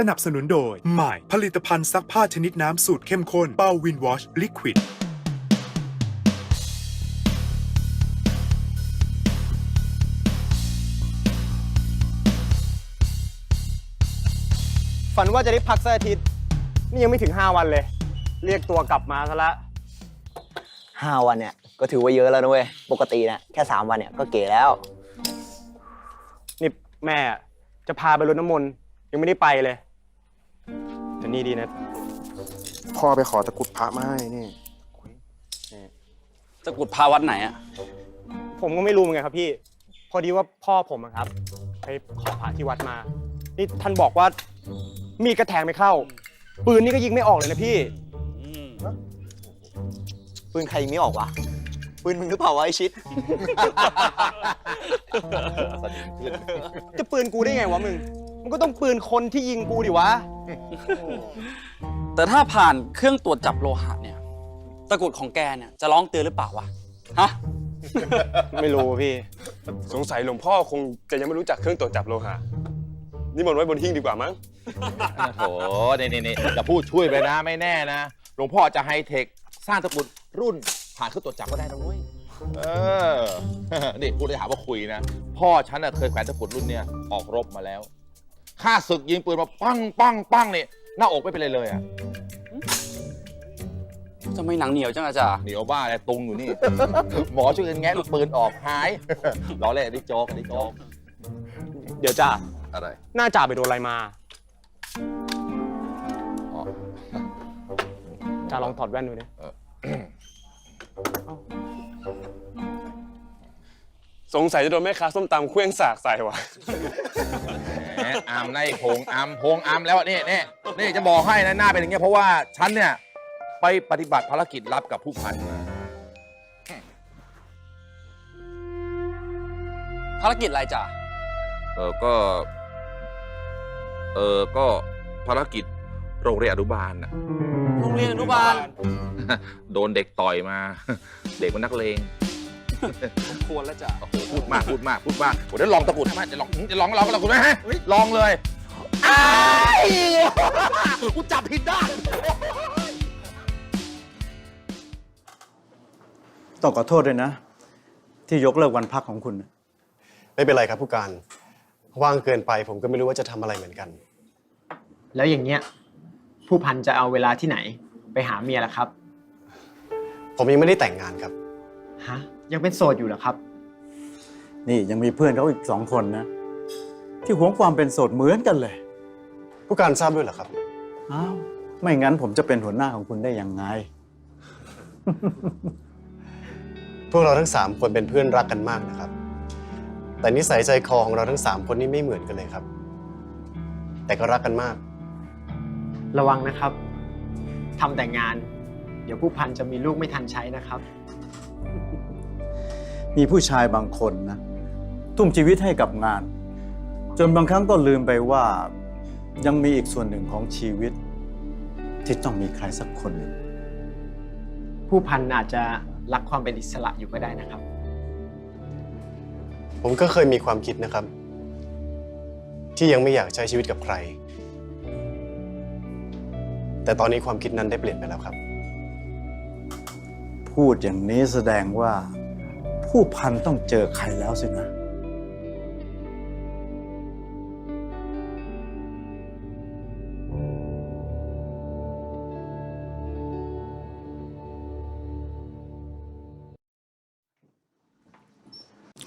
สนับสนุนโดย ใหม่ผลิตภัณฑ์ซักผ้าชนิดน้ำสูตรเข้มข้นเป้าวินวอชลิควิดฝันว่าจะได้พักสักอาทิตย์ นี่ยังไม่ถึง 5 วันเลย เรียกตัวกลับมาซะละ ห้าวันเนี่ยก็ถือว่าเยอะแล้วนะเว้ย ปกติเนี่ยแค่สามวันเนี่ยก็เก๋แล้ว นี่แม่จะพาไปรดน้ำมนต์ยังไม่ได้ไปเลย แต่นี่ดีนะ พ่อไปขอตะกรุดพระมาให้นี่จะกุดพาวัดไหนอะผมก็ไม่รู้เหมือนกันครับพี่ พอดีว่าพ่อผมอะครับ ไปขอพระที่วัดมา นี่ท่านบอกว่า มีดกระแทงไม่เข้า ปืนนี่ก็ยิงไม่ออกเลยนะพี่ ปืนใครยิงไม่ออกวะ ปืนมึงหรือเปล่าวะไอชิด จะปืนกูได้ไงวะมึง มันก็ต้องปืนคนที่ยิงกูดิวะ แต่ถ้าผ่านเครื่องตรวจจับโลหะเนี่ยตะกรุดของแกเนี่ยจะร้องเตือนหรือเปล่าวะฮะไม่รู้พี่ สงสัยหลวงพ่อคงจะยังไม่รู้จักเครื่องตรวจจับโลหะนี่มันไว้บนหิ้งดีกว่ามั้ง โอ้โหนี่นี่นี่จะพูดช่วยไปนะไม่แน่นะ หลวงพ่อจะไฮเทค สร้างตะกรุดรุ่นผ่านเครื่องตรวจจับก็ได้นะเว้ย เออ นี่พูดได้หาว่าคุยนะ พ่อฉันน่ะเคยแขวนตะกรุดรุ่นเนี้ยออกรบมาแล้ว ข้าศึกยิงปืนมาปังปังปังนี่หน้าอกไม่เป็นไรเลยอะจะไม่หนังเหนียวจังอาจารย์เหนียวบ้าอะไรตุงอยู่นี่ หมอช่วยกันแงะลูกปืนออกหายล้อเล่นอันนี้โจ๊กอันนี้โจ๊กเดี๋ยวจ้าอะไรหน้าจ่าไปโดนอะไรมาอ๋อจ่าลองถอดแว่นดูดิสงสัยจะโดนแม่ค้าส้มตำเคลื่องสากใส่วะแห มอามไล่พงอามพงอามแล้วอะนี่นี่นี่จะบอกให้นะหน้าเป็นอย่างเงี้ยเพราะว่าฉันเนี่ยไปปฏิบัติภารกิจลับกับผู้พันมาภารกิจอะไรจ่าเออก็ เออก็ภารกิจโรงเรียนอนุบาลน่ะโรงเรียนอนุบาล โดนเด็กต่อยมา เด็กมันนักเลง ควรแล้วจ่าโอ้โหพูดมากพูดมากพูดมากโอ้เดี๋ยวลองตะกรุดให้มันจะลองจะลองลองตะกรุดไหมฮะลองเลยอ้ายกูจับผิดด้านต้องขอโทษด้วยนะ ที่ยกเลิกวันพักของคุณ ไม่เป็นไรครับผู้การ ว่างเกินไปผมก็ไม่รู้ว่าจะทำอะไรเหมือนกัน แล้วอย่างเงี้ย ผู้พันจะเอาเวลาที่ไหน ไปหาเมียล่ะครับ ผมยังไม่ได้แต่งงานครับ ฮะ ยังเป็นโสดอยู่เหรอครับ นี่ยังมีเพื่อนเขาอีกสองคนนะ ที่หวงความเป็นโสดเหมือนกันเลย ผู้การทราบด้วยเหรอครับ อ้าว ไม่งั้นผมจะเป็นหัวหน้าของคุณได้ยังไง พวกเราทั้งสามคนเป็นเพื่อนรักกันมากนะครับ แต่นิสัยใจคอของเราทั้งสามคนนี่ไม่เหมือนกันเลยครับ แต่ก็รักกันมาก ระวังนะครับทำแต่งงาน เดี๋ยวผู้พันจะมีลูกไม่ทันใช้นะครับ มีผู้ชายบางคนนะ ทุ่มชีวิตให้กับงาน จนบางครั้งก็ลืมไปว่า ยังมีอีกส่วนหนึ่งของชีวิต ที่ต้องมีใครสักคนหนึ่งผู้พันอาจจะรักความเป็นอิสระอยู่ก็ได้นะครับ ผมก็เคยมีความคิดนะครับ ที่ยังไม่อยากใช้ชีวิตกับใคร แต่ตอนนี้ความคิดนั้นได้เปลี่ยนไปแล้วครับ พูดอย่างนี้แสดงว่า ผู้พันต้องเจอใครแล้วสินะ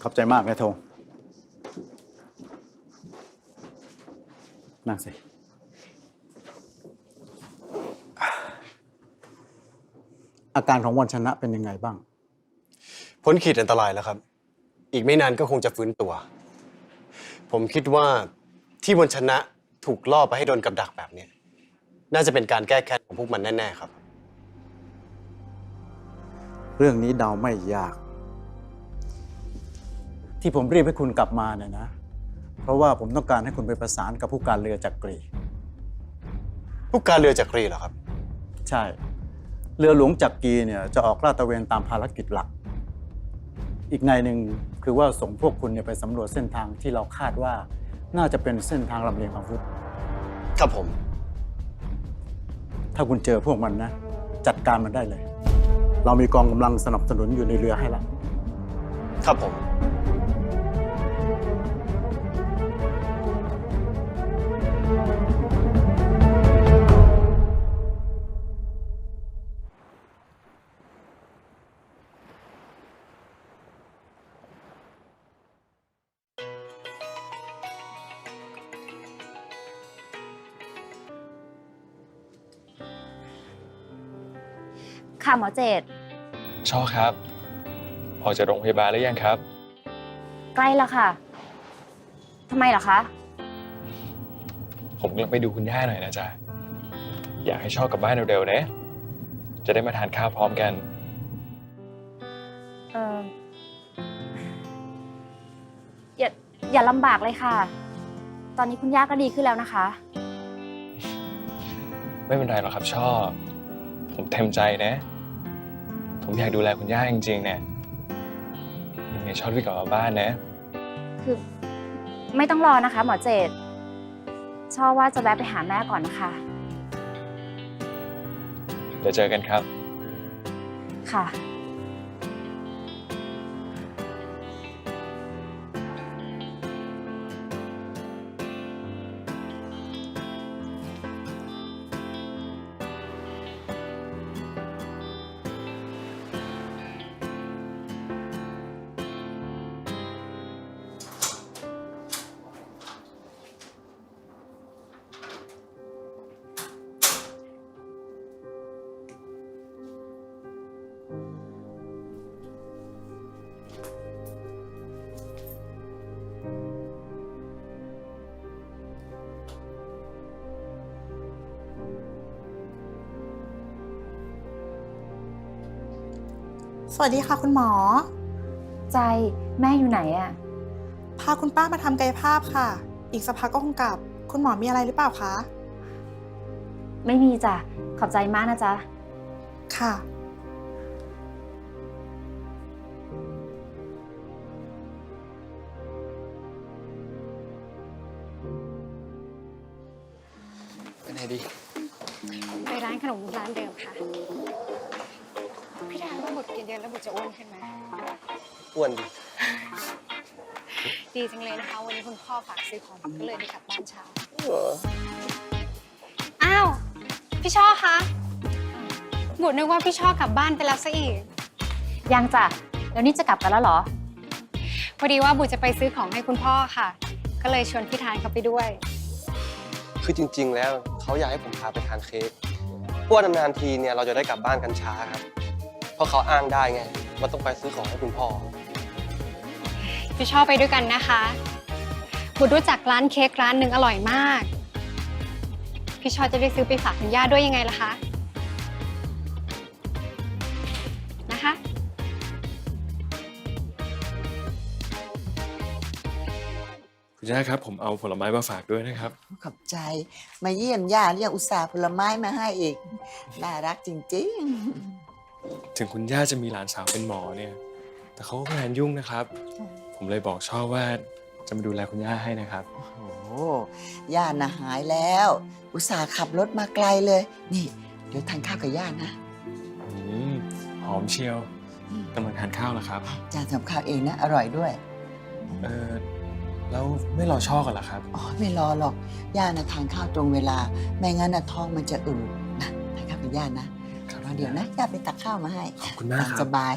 ขอบใจมากนายธงนั่งสิ อาการของวันชนะเป็นยังไงบ้าง พ้นขีดอันตรายแล้วครับ อีกไม่นานก็คงจะฟื้นตัว ผมคิดว่าที่บนชนะถูกล่อไปให้โดนกับดักแบบเนี้ยน่าจะเป็นการแก้แค้นของพวกมันแน่ๆครับ เรื่องนี้เดาไม่ยาก ที่ผมรีบให้คุณกลับมาเนี่ยนะ เพราะว่าผมต้องการให้คุณไปประสานกับผู้การเรือจักรี ผู้การเรือจักรีเหรอครับ ใช่ เรือหลวงจักรีเนี่ยจะออกลาดตระเวนตามภารกิจหลัก อีกในหนึ่งคือว่าส่งพวกคุณเนี่ยไปสำรวจเส้นทางที่เราคาดว่า น่าจะเป็นเส้นทางลำเลียงอาวุธ ครับผม ถ้าคุณเจอพวกมันนะ จัดการมันได้เลย เรามีกองกำลังสนับสนุนอยู่ในเรือให้ละ ครับผม ค่ะหมอเจตช่อครับ ออกจากโรงพยาบาลแล้วยังครับ ใกล้แล้วค่ะทำไมเหรอคะ ผมกำลังไปดูคุณย่าหน่อยนะจ๊ะ อยากให้ช่อกลับบ้านเร็วๆนะ จะได้มาทานข้าวพร้อมกัน เอออย่าอย่าลำบากเลยค่ะ ตอนนี้คุณย่าก็ดีขึ้นแล้วนะคะ ไม่เป็นไรหรอกครับช่อ ผมเต็มใจนะ ผมอยากดูแลคุณย่าจริงๆ เนี่ยยังไงช่อรีบกลับมาบ้านนะ คือไม่ต้องรอนะคะ หมอเจตชอบว่าจะแวะไปหาแม่ก่อนนะคะ เดี๋ยวเจอกันครับค่ะ สวัสดีค่ะคุณหมอ ใจแม่อยู่ไหนอะพาคุณป้ามาทำกายภาพค่ะ อีกสักพักก็คงกลับ คุณหมอมีอะไรหรือเปล่าคะ ไม่มีจ้ะ ขอบใจมากนะจ๊ะ ค่ะ ไปไหนดี ไปร้านขนมร้านเดิมค่ะพี่ทานว่า บุตรกินเยอะแล้วบุตรจะอ้วนขึ้นไหมอ้วนดิดีจังเลยนะคะ วันนี้คุณพ่อฝากซื้อของก็เลยได้กลับบ้านเช้าอ้าว พี่ช่อคะบุตรนึกว่าพี่ช่อกลับบ้านไปแล้วซะอีก ยังจ้ะแล้วนี่จะกลับกันแล้วเหรอ พอดีว่าบุตรจะไปซื้อของให้คุณพ่อค่ะ ก็เลยชวนพี่ทานเขาไปด้วย คือจริง ๆ แล้วเขาอยากให้ผมพาไปทานเค้กเพราะว่านานๆทีเนี่ยเราจะได้กลับบ้านกันช้าครับ เพราะเขาอ้างได้ไงว่าต้องไปซื้อของให้คุณพ่อ พี่ช่อไปด้วยกันนะคะบุตรรู้จักร้านเค้กร้านหนึ่งอร่อยมาก พี่ช่อจะได้ซื้อไปฝากคุณย่าด้วยยังไงล่ะคะ นะคะ คุณย่าครับ ผมเอาผลไม้มาฝากด้วยนะครับ ขอบใจ มาเยี่ยมย่าเรียกอุตส่าห์ผลไม้มาให้อีก น่ารักจริง ถึงคุณย่าจะมีหลานสาวเป็นหมอเนี่ย แต่เขาก็งานยุ่งนะครับ ผมเลยบอกช่อว่าจะมาดูแลคุณย่าให้นะครับๆโอ้โหย่าน่ะหายแล้ว อุตส่าห์ขับรถมาไกลเลย นี่ เดี๋ยวทานข้าวกับย่านะอืมหอมเชียวกำลังทานข้าวแล้วครับ จานทำข้าวเองนะ อร่อยด้วย เออแล้วไม่รอช่อกันเหรอครับ อ๋อ ไม่รอหรอก ย่านะทานข้าวตรงเวลา ไม่งั้นนะท้องมันจะอืดนะทานข้าวกับย่านะครับรอ เดี๋ยวนะย่าไปตักข้าวมาให้ขอบคุณมากครับสบาย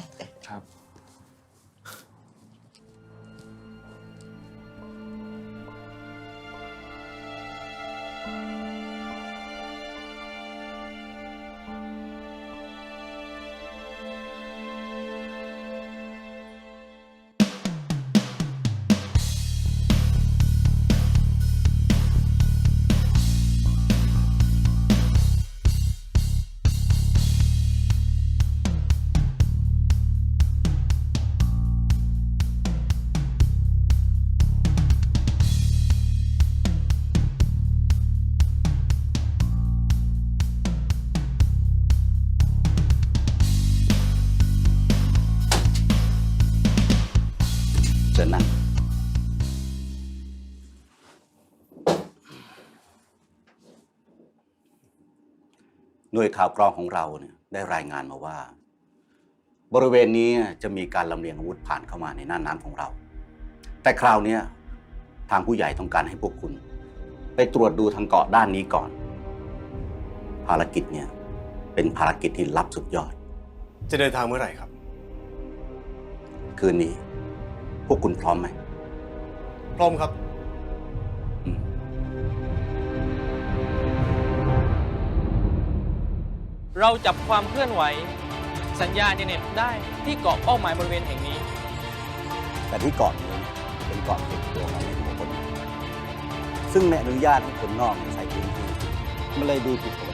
นะหน่วยข่าวกรองของเราเนี่ยได้รายงานมาว่า บริเวณนี้จะมีการลำเลียงอาวุธผ่านเข้ามาในน่านน้ำของเรา แต่คราวนี้ทางผู้ใหญ่ต้องการให้พวกคุณ ไปตรวจดูทางเกาะด้านนี้ก่อน ภารกิจเนี่ยเป็นภารกิจที่ลับสุดยอด จะเดินทางเมื่อไหร่ครับ คืนนี้ วกคุณพร้อมไหม พร้อมครับ เราจับความเคลื่อนไหว สัญญาณอินเทอร์เน็ตได้ที่เกาะเป้าหมายบริเวณแห่งนี้ แต่ที่เกาะนี้เป็นเกาะส่วนตัวของในตัวคน ซึ่งไม่อนุญาตให้คนนอกใช้พื้นที่มันเลยดูผิดปก